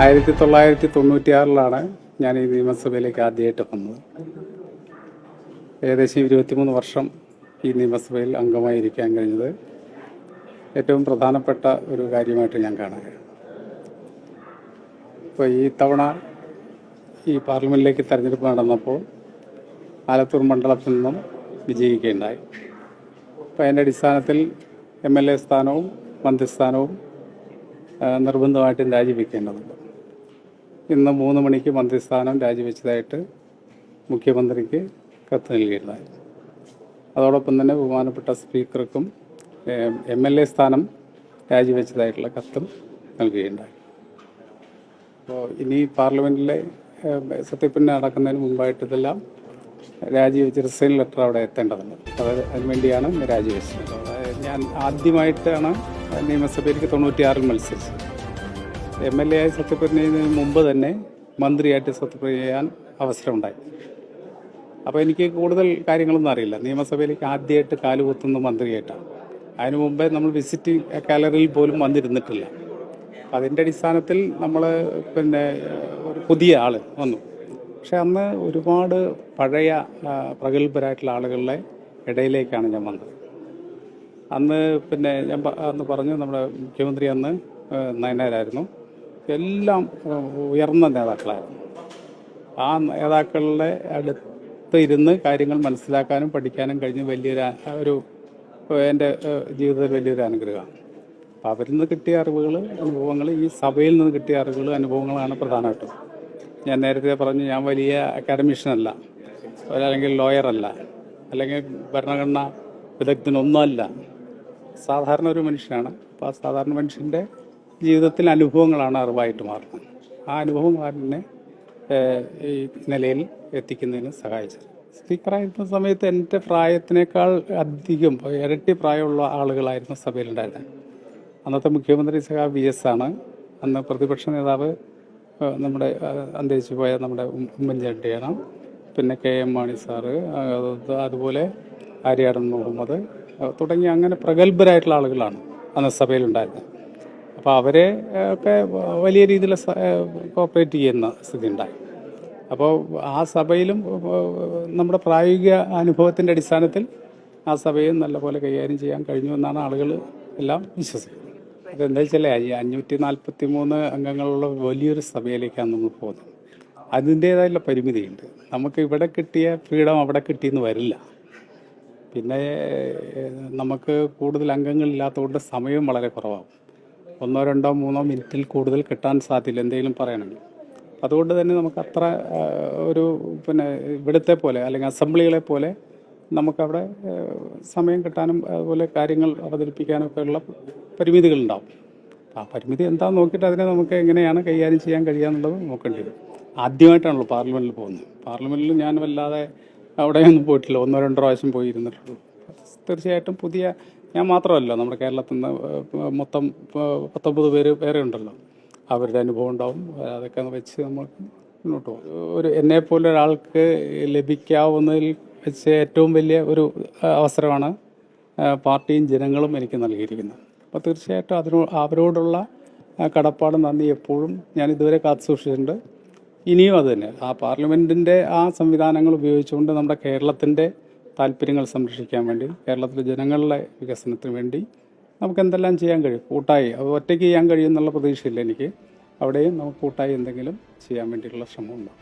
ആയിരത്തി തൊള്ളായിരത്തി തൊണ്ണൂറ്റിയാറിലാണ് ഞാൻ ഈ നിയമസഭയിലേക്ക് ആദ്യമായിട്ട് വന്നത്. ഏകദേശം ഇരുപത്തിമൂന്ന് വർഷം ഈ നിയമസഭയിൽ അംഗമായിരിക്കാൻ കഴിഞ്ഞത്. ഏറ്റവും പ്രധാനപ്പെട്ട ഒരു കാര്യമായിട്ട് ഞാൻ കാണാൻ ഇപ്പോൾ ഈ തവണ ഈ പാർലമെന്റിലേക്ക് തെരഞ്ഞെടുപ്പ് നടന്നപ്പോൾ ആലത്തൂർ മണ്ഡലത്തിൽ നിന്നും വിജയിക്കുകയുണ്ടായി. അപ്പോൾ അതിന്റെ അടിസ്ഥാനത്തിൽ എം എൽ എ സ്ഥാനവും മന്ത്രിസ്ഥാനവും നിർബന്ധമായിട്ടും രാജിവെക്കേണ്ടതുണ്ട്. ഇന്ന് മൂന്ന് മണിക്ക് മന്ത്രിസ്ഥാനം രാജിവെച്ചതായിട്ട് മുഖ്യമന്ത്രിക്ക് കത്ത് നൽകിയിരുന്നു അതോടൊപ്പം തന്നെ ബഹുമാനപ്പെട്ട സ്പീക്കർക്കും എം എൽ എ സ്ഥാനം രാജിവെച്ചതായിട്ടുള്ള കത്തും നൽകുകയുണ്ടായി. അപ്പോൾ ഇനി പാർലമെന്റിലെ സത്യപ്പിന് നടക്കുന്നതിന് മുമ്പായിട്ട് ഇതെല്ലാം രാജിവെച്ച് റിസൈൻ ലെറ്റർ അവിടെ എത്തേണ്ടതുണ്ട്. അത് അതിനുവേണ്ടിയാണ് വേണ്ടിയാണ് രാജിവെച്ചത്. ഞാൻ ആദ്യമായിട്ടാണ് നിയമസഭയിലേക്ക് തൊണ്ണൂറ്റിയാറിൽ മത്സരിച്ചത്. എം എൽ എ ആയി സത്യപ്രതിജ്ഞ ചെയ്യുന്നതിന് മുമ്പ് തന്നെ മന്ത്രിയായിട്ട് സത്യപ്രതിജ്ഞ ചെയ്യാൻ അവസരമുണ്ടായി. അപ്പോൾ എനിക്ക് കൂടുതൽ കാര്യങ്ങളൊന്നും അറിയില്ല. നിയമസഭയിലേക്ക് ആദ്യമായിട്ട് കാലുകുത്തുന്ന മന്ത്രിയായിട്ടാണ് അതിനു മുമ്പേ നമ്മൾ വിസിറ്റിംഗ് ഗാലറിയിൽ പോലും വന്നിരുന്നിട്ടില്ല. അതിന്റെ അടിസ്ഥാനത്തിൽ നമ്മൾ പിന്നെ ഒരു പുതിയ ആൾ വന്നു. പക്ഷെ അന്ന് ഒരുപാട് പഴയ പ്രഗത്ഭരായിട്ടുള്ള ആളുകളുടെ ഇടയിലേക്കാണ് ഞാൻ വന്നത്. അന്ന് പിന്നെ ഞാൻ അന്ന് പറഞ്ഞു നമ്മുടെ മുഖ്യമന്ത്രി അന്ന് നയനാരായിരുന്നു. എല്ലാം ഉയർന്ന നേതാക്കളായിരുന്നു. ആ നേതാക്കളുടെ അടുത്ത് ഇരുന്ന് കാര്യങ്ങൾ മനസ്സിലാക്കാനും പഠിക്കാനും കഴിഞ്ഞ് വലിയൊരു ഒരു എന്റെ ജീവിതത്തിൽ വലിയൊരു അനുഗ്രഹമാണ്. അവരിൽ നിന്ന് കിട്ടിയ അറിവുകൾ അനുഭവങ്ങൾ ഈ സഭയിൽ നിന്ന് കിട്ടിയ അറിവുകൾ അനുഭവങ്ങളാണ് പ്രധാനമായിട്ടും. ഞാൻ നേരത്തെ പറഞ്ഞു ഞാൻ വലിയ അക്കാഡമിഷ്യനല്ല അല്ലെങ്കിൽ ലോയറല്ല അല്ലെങ്കിൽ ഭരണഘടന വിദഗ്ധനൊന്നുമല്ല. സാധാരണ ഒരു മനുഷ്യനാണ്. അപ്പോൾ ആ സാധാരണ മനുഷ്യന്റെ ജീവിതത്തിൽ അനുഭവങ്ങളാണ് അറിവായിട്ട് മാറുന്നത്. ആ അനുഭവങ്ങളാണ് എന്നെ ഈ നിലയിൽ എത്തിക്കുന്നതിന് സഹായിച്ചത്. സ്പീക്കറായിരുന്ന സമയത്ത് എന്റെ പ്രായത്തിനേക്കാൾ അധികം ഇരട്ടി പ്രായമുള്ള ആളുകളായിരുന്നു സഭയിലുണ്ടായിരുന്നത്. അന്നത്തെ മുഖ്യമന്ത്രി സഹാ വി എസ് ആണ്. അന്ന് പ്രതിപക്ഷ നേതാവ് നമ്മുടെ അന്തരിച്ചു പോയ നമ്മുടെ ഉമ്മൻചാണ്ടിയാണ്. പിന്നെ കെ എം മാണി സാറ് അതുപോലെ ആര്യാടൻ മുഹമ്മദ് തുടങ്ങി അങ്ങനെ പ്രഗത്ഭരായിട്ടുള്ള ആളുകളാണ് അന്ന് സഭയിലുണ്ടായിരുന്നത്. അപ്പോൾ അവരെ ഒക്കെ വലിയ രീതിയിൽ കോപ്പറേറ്റ് ചെയ്യുന്ന സ്ഥിതി ഉണ്ടായി. അപ്പോൾ ആ സഭയിലും നമ്മുടെ പ്രായോഗിക അനുഭവത്തിന്റെ അടിസ്ഥാനത്തിൽ ആ സഭയും നല്ലപോലെ കൈകാര്യം ചെയ്യാൻ കഴിഞ്ഞു എന്നാണ് ആളുകൾ എല്ലാം വിശ്വസിക്കുന്നത്. അതെന്താ വെച്ചാൽ ഈ അഞ്ഞൂറ്റി നാൽപ്പത്തി മൂന്ന് അംഗങ്ങളുള്ള വലിയൊരു സഭയിലേക്കാണ് നമ്മൾ പോകുന്നത്. അതിന്റേതായുള്ള പരിമിതിയുണ്ട്. നമുക്ക് ഇവിടെ കിട്ടിയ ഫ്രീഡം അവിടെ കിട്ടിയെന്ന് വരില്ല. പിന്നെ നമുക്ക് കൂടുതൽ അംഗങ്ങളില്ലാത്തതുകൊണ്ട് സമയം വളരെ കുറവാകും. ഒന്നോ രണ്ടോ മൂന്നോ മിനിറ്റിൽ കൂടുതൽ കിട്ടാൻ സാധ്യത എന്തെങ്കിലും പറയണമെങ്കിൽ അതുകൊണ്ട് തന്നെ നമുക്ക് അത്ര ഒരു പിന്നെ ഇവിടുത്തെ പോലെ അല്ലെങ്കിൽ അസംബ്ലികളെ പോലെ നമുക്കവിടെ സമയം കിട്ടാനും അതുപോലെ കാര്യങ്ങൾ അവതരിപ്പിക്കാനും ഉള്ള പരിമിതികളുണ്ടാവും ആ പരിമിതി എന്താണെന്ന് നോക്കിയിട്ട് അതിനെ നമുക്ക് എങ്ങനെയാണ് കൈകാര്യം ചെയ്യാൻ കഴിയാന്നുള്ളത് നോക്കേണ്ടി വരും. ആദ്യമായിട്ടാണല്ലോ പാർലമെന്റിൽ പോകുന്നത്. പാർലമെന്റിൽ ഞാൻ വല്ലാതെ അവിടെയൊന്നും പോയിട്ടില്ല. ഒന്നോ രണ്ടോ പ്രാവശ്യം പോയി ഇരുന്നിട്ടുള്ളൂ തീർച്ചയായിട്ടും പുതിയ ഞാൻ മാത്രമല്ല നമ്മുടെ കേരളത്തിൽ നിന്ന് മൊത്തം പത്തൊമ്പത് പേര് വേറെ ഉണ്ടല്ലോ. അവരുടെ അനുഭവം ഉണ്ടാവും. അതൊക്കെ വെച്ച് നമ്മൾ മുന്നോട്ട് പോകും. ഒരു എന്നെ പോലെ ഒരാൾക്ക് ലഭിക്കാവുന്നതിൽ വെച്ച് ഏറ്റവും വലിയ ഒരു അവസരമാണ് പാർട്ടിയും ജനങ്ങളും എനിക്ക് നൽകിയിരിക്കുന്നത്. അപ്പോൾ തീർച്ചയായിട്ടും അതിനോ അവരോടുള്ള കടപ്പാട് നന്ദി എപ്പോഴും ഞാൻ ഇതുവരെ കാത്തു സൂക്ഷിച്ചിട്ടുണ്ട്. ഇനിയും അത് തന്നെ. ആ പാർലമെന്റിന്റെ ആ സംവിധാനങ്ങൾ ഉപയോഗിച്ചുകൊണ്ട് നമ്മുടെ കേരളത്തിന്റെ താല്പര്യങ്ങൾ സംരക്ഷിക്കാൻ വേണ്ടി കേരളത്തിലെ ജനങ്ങളുടെ വികസനത്തിന് വേണ്ടി നമുക്ക് എന്തെല്ലാം ചെയ്യാൻ കഴിയും? കൂട്ടായി അത് ഒറ്റയ്ക്ക് ചെയ്യാൻ കഴിയും എന്നുള്ള പ്രതീക്ഷയില്ല എനിക്ക്. അവിടെയും നമുക്ക് കൂട്ടായി എന്തെങ്കിലും ചെയ്യാൻ വേണ്ടിയിട്ടുള്ള ശ്രമമുണ്ടാകും